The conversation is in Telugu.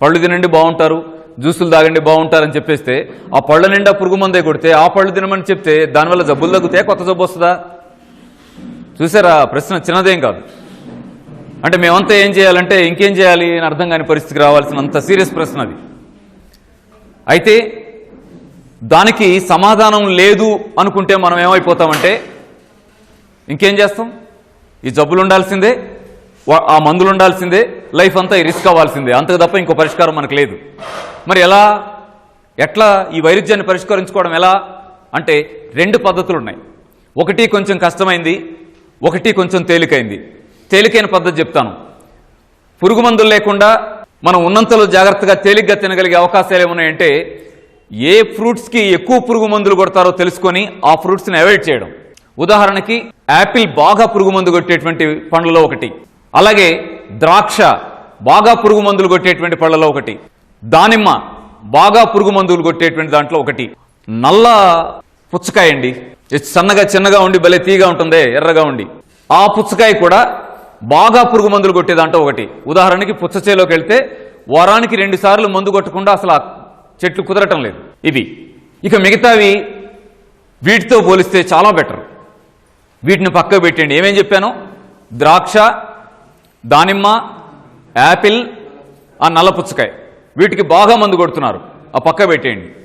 పళ్ళు తినండి బాగుంటారు జ్యూసులు తాగండి బాగుంటారని చెప్పేస్తే ఆ పళ్ళ నిండా పురుగు మందే కొడితే ఆ పళ్ళు తినమని చెప్తే దానివల్ల జబ్బులు తగ్గుతాయి కొత్త జబ్బు వస్తుందా? చూసారా ప్రశ్న చిన్నదేం కాదు. అంటే మేమంతా ఏం చేయాలంటే ఇంకేం చేయాలి అని అర్థం కాని పరిస్థితికి రావాల్సినంత సీరియస్ ప్రశ్న అది. అయితే దానికి సమాధానం లేదు అనుకుంటే మనం ఏమైపోతామంటే ఇంకేం చేస్తాం? ఈ జబ్బులు ఉండాల్సిందే ఆ మందులు ఉండాల్సిందే లైఫ్ అంతా రిస్క్ అవ్వాల్సిందే. అంతకు తప్ప ఇంకో పరిష్కారం మనకు లేదు. మరి ఎలా? ఎట్లా ఈ వైరుధ్యాన్ని పరిష్కరించుకోవడం ఎలా? అంటే రెండు పద్ధతులు ఉన్నాయి ఒకటి కొంచెం కష్టమైంది ఒకటి కొంచెం తేలికైంది. తేలికైన పద్ధతి చెప్తాను. పురుగు మందులు లేకుండా మనం ఉన్నంతలో జాగ్రత్తగా తేలిగ్గా తినగలిగే అవకాశాలు ఏమున్నాయంటే ఏ ఫ్రూట్స్కి ఎక్కువ పురుగు మందులు కొడతారో తెలుసుకొని ఆ ఫ్రూట్స్ని అవాయిడ్ చేయడం. ఉదాహరణకి యాపిల్ బాగా పురుగు మందు కొట్టేటువంటి పండ్లలో ఒకటి. అలాగే ద్రాక్ష బాగా పురుగు మందులు కొట్టేటువంటి పళ్ళలో ఒకటి దానిమ్మ బాగా పురుగు మందులు కొట్టేటువంటి దాంట్లో ఒకటి. నల్ల పుచ్చకాయ అండి. సన్నగా చిన్నగా ఉండి భలే తీగా ఉంటుంది ఎర్రగా ఉండి. ఆ పుచ్చకాయ కూడా బాగా పురుగు మందులు కొట్టే దాంట్లో ఒకటి. ఉదాహరణకి పుచ్చచేలోకి వెళ్తే వారానికి రెండు సార్లు మందు కొట్టకుండా అసలు ఆ చెట్లు కుదరటం లేదు. ఇది ఇక మిగతావి వీటితో పోలిస్తే చాలా బెటర్. వీటిని పక్కకు పెట్టండి. ఏమేం చెప్పాను? ద్రాక్ష దానిమ్మ యాపిల్ ఆ నల్ల పుచ్చకాయ. వీటికి బాగా మందు కొడుతున్నారు. ఆ పక్క పెట్టేయండి.